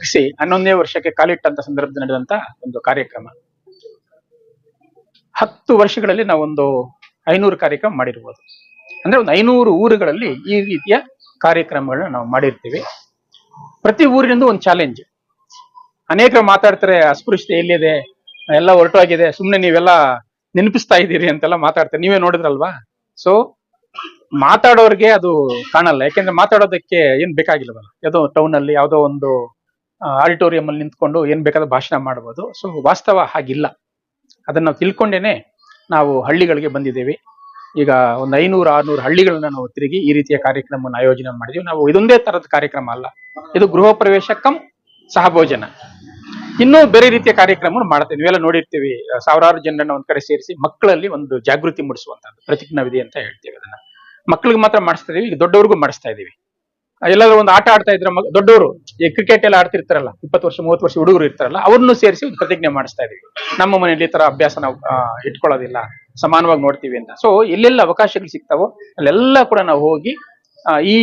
ಮುಗಿಸಿ ಹನ್ನೊಂದನೇ ವರ್ಷಕ್ಕೆ ಕಾಲಿಟ್ಟಂತ ಸಂದರ್ಭದಲ್ಲಿ ನಡೆದಂತ ಒಂದು ಕಾರ್ಯಕ್ರಮ. ಹತ್ತು ವರ್ಷಗಳಲ್ಲಿ ನಾವೊಂದು ಐನೂರು ಕಾರ್ಯಕ್ರಮ ಮಾಡಿರ್ಬೋದು. ಅಂದ್ರೆ ಒಂದು ಐನೂರು ಊರುಗಳಲ್ಲಿ ಈ ರೀತಿಯ ಕಾರ್ಯಕ್ರಮಗಳನ್ನ ನಾವು ಮಾಡಿರ್ತೀವಿ. ಪ್ರತಿ ಊರಿನಿಂದ ಒಂದು ಚಾಲೆಂಜ್ ಅನೇಕರು ಮಾತಾಡ್ತಾರೆ, ಅಸ್ಪೃಶ್ಯತೆ ಎಲ್ಲಿದೆ, ಎಲ್ಲ ಹೊರಟೋಗಿದೆ ಸುಮ್ಮನೆ ನೀವೆಲ್ಲ ನೆನಪಿಸ್ತಾ ಇದ್ದೀರಿ ಅಂತೆಲ್ಲ ಮಾತಾಡ್ತಾರೆ. ನೀವೇ ನೋಡಿದ್ರಲ್ವಾ? ಸೊ ಮಾತಾಡೋರ್ಗೆ ಅದು ಕಾಣಲ್ಲ. ಯಾಕೆಂದ್ರೆ ಮಾತಾಡೋದಕ್ಕೆ ಏನ್ ಬೇಕಾಗಿಲ್ಲವಲ್ಲ. ಯಾವುದೋ ಟೌನ್ ಅಲ್ಲಿ ಯಾವುದೋ ಒಂದು ಆಡಿಟೋರಿಯಂ ಅಲ್ಲಿ ನಿಂತ್ಕೊಂಡು ಏನ್ ಬೇಕಾದ ಭಾಷಣ ಮಾಡಬಹುದು ಸೊ ವಾಸ್ತವ ಹಾಗಿಲ್ಲ. ಅದನ್ನ ನಾವು ತಿಳ್ಕೊಂಡೇನೆ ನಾವು ಹಳ್ಳಿಗಳಿಗೆ ಬಂದಿದ್ದೇವೆ. ಈಗ ಒಂದು ಐನೂರು, ಆರ್ನೂರು ಹಳ್ಳಿಗಳನ್ನ ನಾವು ತಿರುಗಿ ಈ ರೀತಿಯ ಕಾರ್ಯಕ್ರಮವನ್ನು ಆಯೋಜನೆ ಮಾಡಿದೀವಿ. ನಾವು ಇದೊಂದೇ ತರದ ಕಾರ್ಯಕ್ರಮ ಅಲ್ಲ. ಇದು ಗೃಹ ಪ್ರವೇಶ ಕಮ್ ಸಹಭೋಜನ ಇನ್ನೂ ಬೇರೆ ರೀತಿಯ ಕಾರ್ಯಕ್ರಮ ಮಾಡ್ತೇವೆ. ನೀವೆಲ್ಲ ನೋಡಿರ್ತೀವಿ ಸಾವಿರಾರು ಜನರನ್ನ ಒಂದ್ ಕಡೆ ಸೇರಿಸಿ ಮಕ್ಕಳಲ್ಲಿ ಒಂದು ಜಾಗೃತಿ ಮೂಡಿಸುವಂತದ್ದು ಪ್ರತಿಜ್ಞಾ ವಿಧಿ ಅಂತ ಹೇಳ್ತೀವಿ ಅದನ್ನ. ಮಕ್ಕಳಿಗೆ ಮಾತ್ರ ಮಾಡಿಸ್ತಾ ಇದೀವಿ, ಈಗ ದೊಡ್ಡವ್ರಿಗೂ ಮಾಡಿಸ್ತಾ ಇದೀವಿ. ಎಲ್ಲಾದ್ರೂ ಒಂದು ಆಟ ಆಡ್ತಾ ಇದ್ರೆ ಮಗ- ದೊಡ್ಡವರು, ಈ ಕ್ರಿಕೆಟ್ ಎಲ್ಲ ಆಡ್ತಿರ್ತಾರಲ್ಲ, ಇಪ್ಪತ್ತು ವರ್ಷ, ಮೂವತ್ತು ವರ್ಷ ಹುಡುಗರು ಇರ್ತಾರಲ್ಲ, ಅವ್ರನ್ನೂ ಸೇರಿಸಿ ಪ್ರತಿಜ್ಞೆ ಮಾಡಿಸ್ತಾ ಇದೀವಿ ನಮ್ಮ ಮನೆಯಲ್ಲಿ ಈ ತರ ಅಭ್ಯಾಸ ನಾವು ಇಟ್ಕೊಳ್ಳೋದಿಲ್ಲ. ಸಮಾನವಾಗಿ ನೋಡ್ತೀವಿ ಅಂತ. ಸೊ ಎಲ್ಲೆಲ್ಲ ಅವಕಾಶಗಳು ಸಿಗ್ತಾವೋ, ಅಲ್ಲೆಲ್ಲ ಕೂಡ ನಾವು ಹೋಗಿ ಈ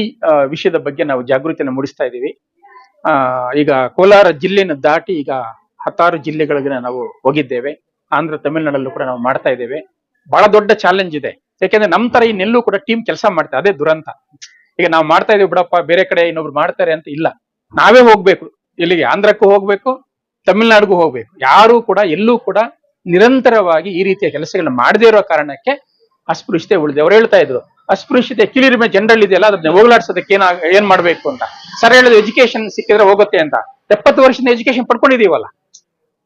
ವಿಷಯದ ಬಗ್ಗೆ ನಾವು ಜಾಗೃತಿಯನ್ನು ಮೂಡಿಸ್ತಾ ಇದೀವಿ ಆ, ಈಗ ಕೋಲಾರ ಜಿಲ್ಲೆನ ದಾಟಿ ಈಗ ಹತ್ತಾರು ಜಿಲ್ಲೆಗಳಿಗೆ ನಾವು ಹೋಗಿದ್ದೇವೆ. ಆಂಧ್ರ, ತಮಿಳುನಾಡಲ್ಲೂ ಕೂಡ ನಾವು ಮಾಡ್ತಾ ಇದ್ದೇವೆ. ಬಹಳ ದೊಡ್ಡ ಚಾಲೆಂಜ್ ಇದೆ. ಯಾಕೆಂದ್ರೆ ನಮ್ ತರ ಇನ್ನೆಲ್ಲೂ ಕೂಡ ಟೀಮ್ ಕೆಲಸ ಮಾಡ್ತಾರೆ ಅದೇ ದುರಂತ. ಈಗ ನಾವು ಮಾಡ್ತಾ ಇದೀವಿ ಬಿಡಪ್ಪ, ಬೇರೆ ಕಡೆ ಇನ್ನೊಬ್ರು ಮಾಡ್ತಾರೆ ಅಂತ ಇಲ್ಲ. ನಾವೇ ಹೋಗ್ಬೇಕು. ಇಲ್ಲಿಗೆ ಆಂಧ್ರಕ್ಕೂ ಹೋಗ್ಬೇಕು, ತಮಿಳ್ನಾಡಿಗೂ ಹೋಗ್ಬೇಕು. ಯಾರು ಕೂಡ, ಎಲ್ಲೂ ಕೂಡ ನಿರಂತರವಾಗಿ ಈ ರೀತಿಯ ಕೆಲಸಗಳನ್ನ ಮಾಡದೇ ಇರೋ ಕಾರಣಕ್ಕೆ ಅಸ್ಪೃಶ್ಯತೆ ಉಳಿದೆ ಅವ್ರು ಹೇಳ್ತಾ ಇದ್ರು, ಅಸ್ಪೃಶ್ಯತೆ ಕೀಳಿರಿಮೆ ಜನರಲ್ ಇದೆಯಲ್ಲ, ಅದನ್ನ ಹೋಗ್ಲಾಡ್ಸೋದಕ್ಕೆ ಏನ, ಏನ್ ಮಾಡ್ಬೇಕು ಅಂತ. ಸರ್ ಹೇಳೋದು ಎಜುಕೇಶನ್ ಸಿಕ್ಕಿದ್ರೆ ಹೋಗುತ್ತೆ ಅಂತ. ಎಪ್ಪತ್ತು ವರ್ಷದಿಂದ ಎಜುಕೇಶನ್ ಪಡ್ಕೊಂಡಿದೀವಲ್ಲ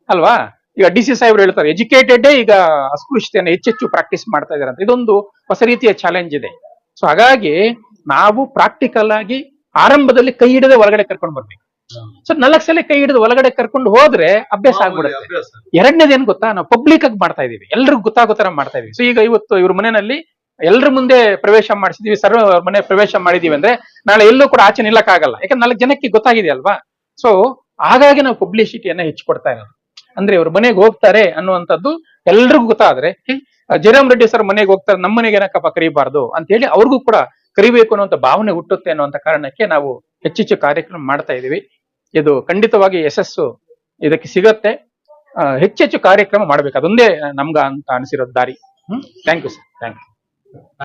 ಅಲ್ವಾ? ಈಗ ಡಿ ಸಿ ಸಾಹೇಬ್ರು ಹೇಳ್ತಾರೆ ಎಜುಕೇಟೆಡ್ ಈಗ ಅಸ್ಪೃಶ್ಯತೆಯನ್ನು ಹೆಚ್ಚೆಚ್ಚು ಪ್ರಾಕ್ಟೀಸ್ ಮಾಡ್ತಾ ಇದಾರೆ ಅಂತ. ಇದೊಂದು ಹೊಸ ರೀತಿಯ ಚಾಲೆಂಜ್ ಇದೆ. ಸೊ ಹಾಗಾಗಿ ನಾವು ಪ್ರಾಕ್ಟಿಕಲ್ ಆಗಿ ಆರಂಭದಲ್ಲಿ ಕೈ ಹಿಡದೆ ಒಳಗಡೆ ಕರ್ಕೊಂಡು ಬರ್ಬೇಕು. ಸೊ ನಾಲ್ಕು ಸಲ ಕೈ ಹಿಡಿದು ಒಳಗಡೆ ಕರ್ಕೊಂಡು ಹೋದ್ರೆ ಅಭ್ಯಾಸ ಆಗ್ಬಿಡುತ್ತೆ. ಎರಡನೇದು ಏನ್ ಗೊತ್ತಾ? ನಾವು ಪಬ್ಲಿಕ್ ಆಗಿ ಮಾಡ್ತಾ ಇದೀವಿ ಎಲ್ರಿಗೂ ಗೊತ್ತಾಗೋ ತರ ಮಾಡ್ತಾ ಇದೀವಿ ಸೊ ಈಗ ಇವತ್ತು ಇವ್ರ ಮನೆಯಲ್ಲಿ ಎಲ್ರ ಮುಂದೆ ಪ್ರವೇಶ ಮಾಡಿಸಿದೀವಿ. ಸರ್ವ ಅವ್ರ ಮನೆ ಪ್ರವೇಶ ಮಾಡಿದೀವಿ ಅಂದ್ರೆ ನಾಳೆ ಎಲ್ಲೂ ಕೂಡ ಆಚೆ ನಿಲ್ಲಕ್ಕಾಗಲ್ಲ. ಯಾಕಂದ್ರೆ ನಾಲ್ಕು ಜನಕ್ಕೆ ಗೊತ್ತಾಗಿದೆ ಅಲ್ವಾ? ಸೊ ಹಾಗಾಗಿ ನಾವು ಪಬ್ಲಿಸಿಟಿಯನ್ನ ಹೆಚ್ಚು ಕೊಡ್ತಾ ಇರೋದು. ಅಂದ್ರೆ ಇವ್ರ ಮನೆಗೆ ಹೋಗ್ತಾರೆ ಅನ್ನುವಂಥದ್ದು ಎಲ್ರಿಗೂ ಗೊತ್ತಾದ್ರೆ ಜಯರಾಮ್ ರೆಡ್ಡಿ ಸರ್ ಮನೆಗೆ ಹೋಗ್ತಾರೆ ನಮ್ಮ ಮನೆಗೆ ಏನಕ್ಕಪ್ಪ ಕರೀಬಾರ್ದು? ಅಂತ ಹೇಳಿ ಅವ್ರಿಗೂ ಕೂಡ ಕರಿಬೇಕು ಅನ್ನುವಂಥ ಭಾವನೆ ಹುಟ್ಟುತ್ತೆ ಅನ್ನುವಂಥ ಕಾರಣಕ್ಕೆ ನಾವು ಹೆಚ್ಚೆಚ್ಚು ಕಾರ್ಯಕ್ರಮ ಮಾಡ್ತಾ ಇದೀವಿ ಇದು ಖಂಡಿತವಾಗಿ ಯಶಸ್ಸು ಇದಕ್ಕೆ ಸಿಗತ್ತೆ. ಹೆಚ್ಚೆಚ್ಚು ಕಾರ್ಯಕ್ರಮ ಮಾಡ್ಬೇಕು. ಅದೊಂದೇ ನಮ್ಗ ಅಂತ ಅನಿಸಿರೋ ದಾರಿ. ಹ್ಮ್? Thank you sir thank you